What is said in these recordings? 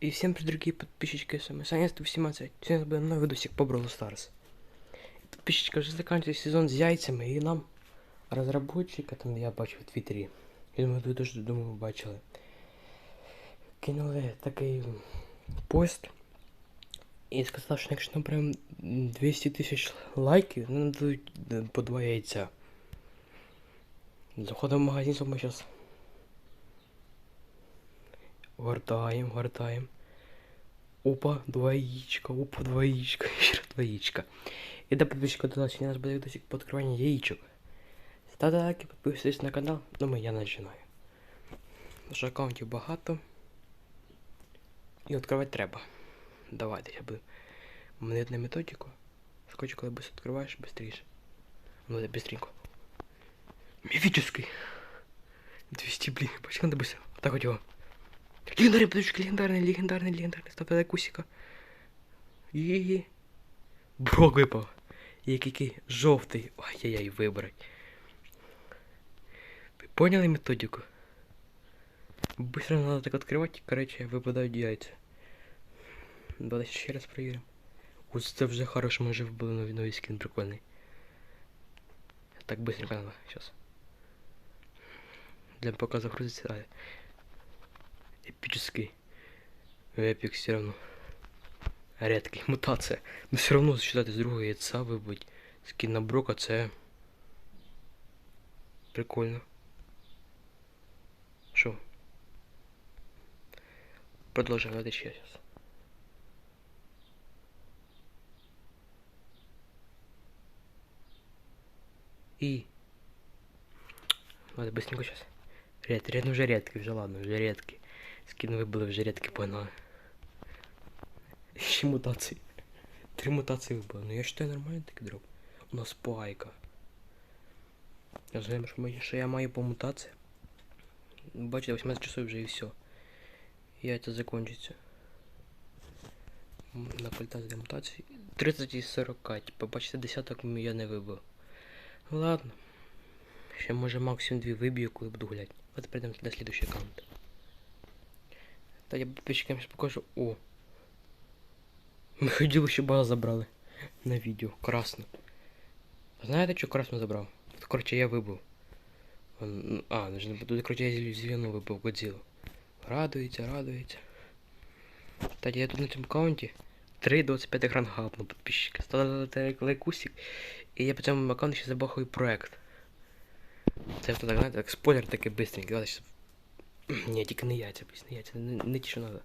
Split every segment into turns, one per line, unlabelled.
И всем привет, дорогие подписчики, с вами Саня 118. Сегодня будет новый видосик по Brawl Stars. Подписчики, вже закінчується сезон з яйцями, і нам розробника, там я бачив в Твіттері, я думаю, ви теж думаю, бачили. Кинули такий пост і сказав, що якщо наберемо 200 тисяч лайків, нам дадуть е, по два яйця. Заходимо в магазин, ми зараз Гортаем, гортаем. Опа, два яичка, опа, два яичка, еще раз два яичка. И до подписчика до нас, у нас будет видосик по открыванию яичек. Ставте лайки, підписуйтесь на канал, думаю, я починаю. Наш аккаунтів багато. І відкривати треба. Давайте, я буду манити на методику. Скочу, коли быстро відкриваєш, быстріше. Ну, это быстренько. Мифический. 200, блин, почему надо быстро? Вот так вот его. Легендарный, подожди, легендарный, легендарный, легендарный. Стоп, дай кусика. І... Брок випав. Який жовтий. Ай-яй-яй, вибрать. Ви поняли методику? Быстро надо так открывать, короче, выпадают яйца. Давайте ще раз проверим. Ось це вже хорошо, ми вже вбили новий, новий скін прикольний. Так быстренько надо, сейчас. Для пока загрузится. Эпический. Эпик все равно. Редкий. Мутация. Но все равно считати з другого яйця вибить. Скін на Брока це. Прикольно. Продовжуємо давайте ще зараз. И. Надо быстренько сейчас. Ред, ну уже редкий, вже ладно, вже редкий. Скін вибили вже рідкі погнали. Ще мутації. Три мутації вибили. Ну я считаю нормально такий дроп. У нас пайка. Я що, що я маю по мутації. Бачите, 18 часов вже і все. Яйця закончаться. М, На кольта для мутації. 30 із 40. Типа, бачите, десяток я не вибив. Ну ладно. Ще може максимум 2 виб'ю, коли буду гуляти. От перейдемо на слідуючий аккаунт. Та я підписчикам сейчас покажу. О! Ми хотіли, щоб базу забрали на відео. Красно. Знаєте, що красно забрав? Короче, я вибив. Ну, А, ну ж тут, короче, я зелену вибив Годзиллу. Радується, радується. Кстати, я тут на цьому аккаунті 3.25 екран гапнув підписчики. Ставте лайкусик. І я по цьому аккаунті ще забахаю проект. Це так, знаєте, так спойлер такий быстренький. Давайте ні, тільки не яйця, please, не яйця, не, не ті, що надо.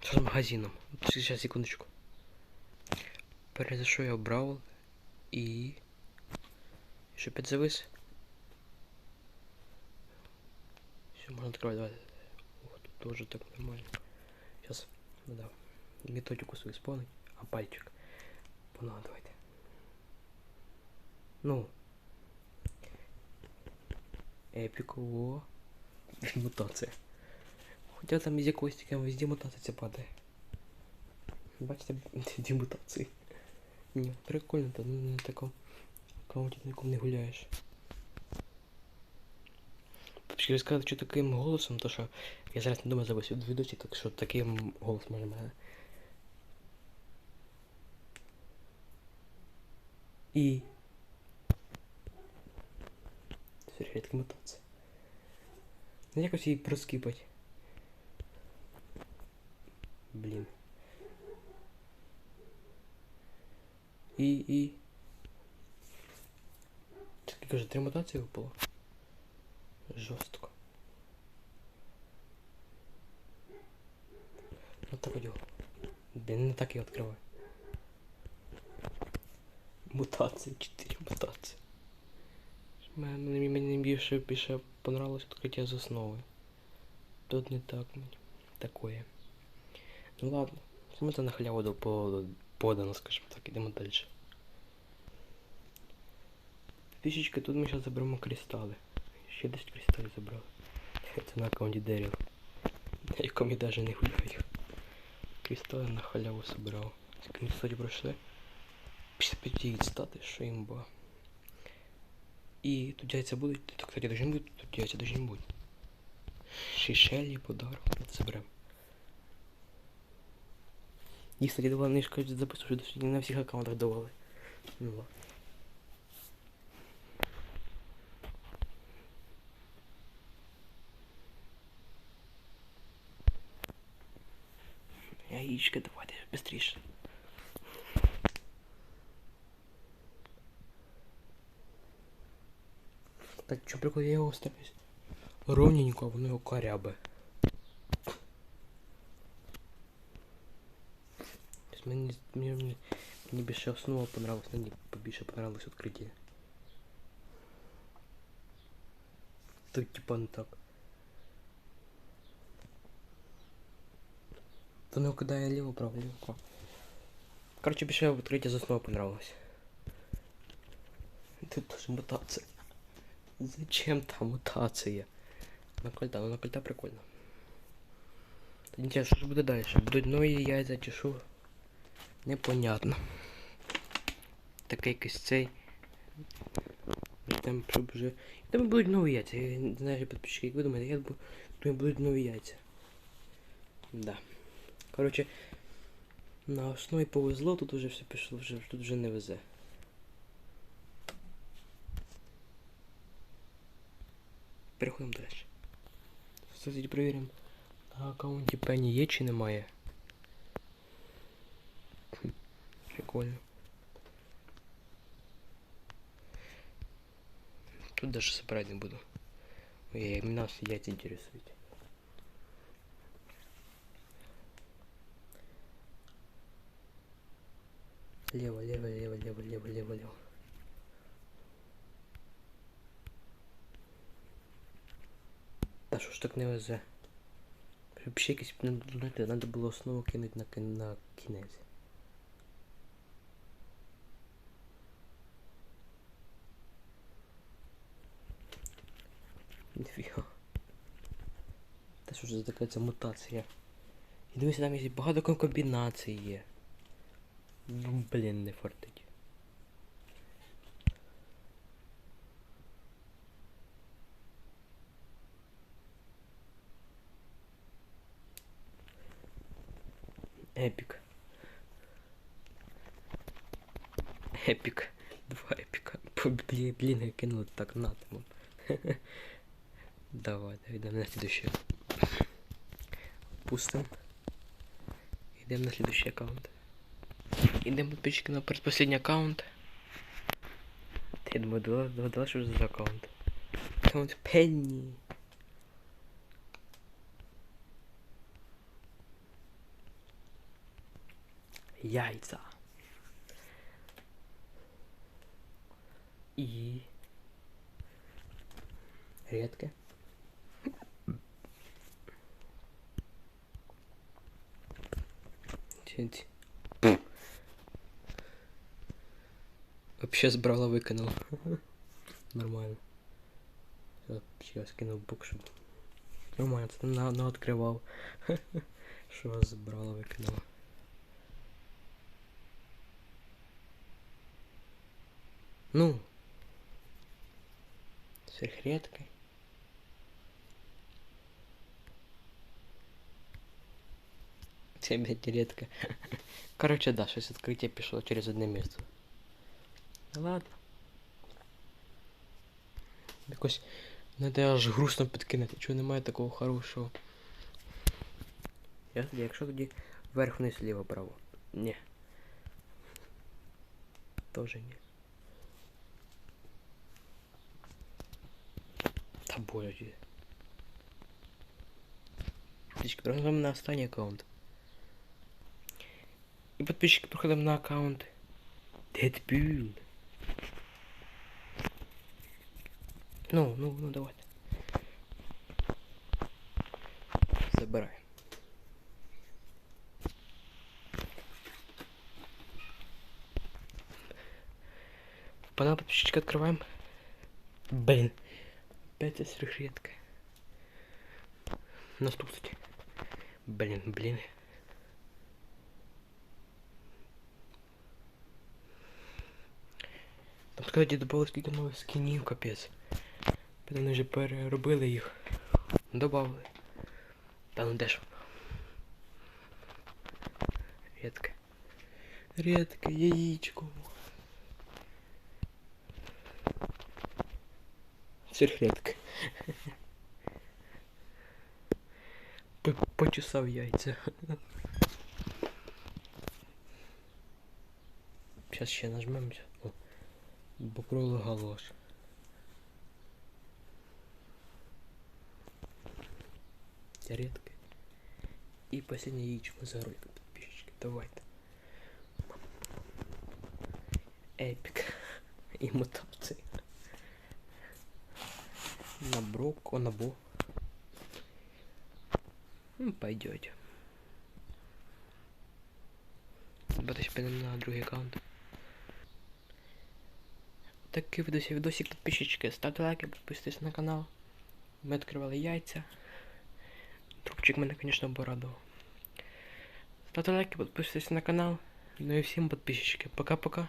Що з магазином? Сейчас, секундочку. Перезайшов я в Бравл і... Що опять завис? Все, можно открывать, давай. Ух, тут тоже так нормально. Сейчас, надо методику свою исполнить. А пальчик. Давайте. Ну, Епіку, о. Мутація. Хоча там із якогось тільки везде мутація падає. Бачите, дві мутації. Ні, прикольно, та ну на такому якому не гуляєш. Почекай сказати, що таким голосом, то що я зараз не думаю зависю від відосі, так що таким голос може мене. І Це рідка мутація. Ну якось її проскипать. Блін. І, і... Скільки каже, три мутації випало? Жорстко. Ну так одягу. Блін, не так я відкриваю. Мутації, чотири мутації. Мені, мені більше, більше понравилось відкриття з основи. Тут не так мені. Такое. Ну ладно. Ми це на халяву подано, скажімо так, ідемо далі. Фішечки, тут ми зараз заберемо кристали. Ще 10 кристалів забрали. Це на аккаунті Деріл. На якому я навіть не гуляю. Кристали на халяву собирав. Скільки ми, кстати, пройшли. 55 яиц стати, що імба. И тут яйца будут. Тут, кстати, должны быть. Тут яйца должны быть. Ще Шелі подарок. Заберем. Їх, кстати, давали, вони ж кажуть, записую, що не на всіх аккаунтах давали. Ну ладно. Яичко давайте быстрее. Так, что прикол, я его ставлюсь ровненько, а воно його корябе. Тобто Мені, мені, мені, мені більше основа понравилась, мені побільше понравилось відкриття. Тут типа не так. Воно кидає ліво, право, ліво, право. Короче, більше відкриття з основи понравилось. Тут теж мутація. Зачем там мутація? На кольта, ну на кольта прикольно. Нічого, що ж буде далі? Будуть нові яйця чи що? Непонятно. Такий якийсь цей. Там, щоб вже... Там будуть нові яйця. Я не знаю, підписчики, як ви думаєте, я думаю, будуть нові яйця. Да. Короче, на основі повезло, тут уже все пішло, вже, тут вже не везе. Переходимо далі. Кстати, перевіримо. На аккаунті Пенні є чи немає. Хм, Прикольно. Тут даже собирать не буду. Ой, меня яйца интересуют. Лево, лево, лево, лево, лево, лево, лево. Та що ж так не везе? Щоб ще якісь, знаєте, треба було основу кинути на, на кінець. Ніфіга. Та що ж за така ця мутація? І дивися, там є багато комбінацій є. Ну, блін, не фартить. Епік. Епік. Два епіка. Блін, я кинули так натомом. Давай, йдемо на следующий. Пустим. Йдемо на следующий аккаунт. Йдемо подписчики на предпоследний аккаунт. Я думаю, дала, дала, дала, що за аккаунт. Аккаунт Пенни. Яйца. И редко. Тянь. Вообще сбрала, выкинул. Нормально. Сейчас скинул бук, щоб... Нормально, це на, на відкривав. Що збрала, викинула. Ну. Сверхредко. Це блядь, редко. Короче, да, щось відкриття пішло через одне місце. Ну ладно. Якось надо аж грустно підкинути, чого немає такого хорошого. Я тоді, якщо тоді вверх вниз ліво право. Ні. Тоже ні. Та боже. Подписчики, проходимо на останній аккаунт. І подписчики проходимо на аккаунт Deadpool. Ну, ну, ну давайте. Забирай. Пана подписчика открываем. Блин. Опять это сверхредко. Наступить. Блин, блин. Там, кстати, добавили скільки нових скінів, капець. Вони вже переробили їх. Добавили. Та ну де ж? Рідке. Рідке яєчко. Сірхретка. П- Почесав яйця. Сейчас ще нажмемося. О, Букроло галош. Редко. И последнее яичко за ролик подписчики. Давайте. Эпик. И мутации. На брок, о, на бо. Ну, пойдете. Давайте перейдем на другий аккаунт. Такий відосі відосик підписчики. Ставте лайки, підписуйтесь на канал. Ми відкривали яйця. Трубчик мене, звісно, порадував. Ставте лайки, підписуйтесь на канал. Ну і всім підписчики. Пока-пока.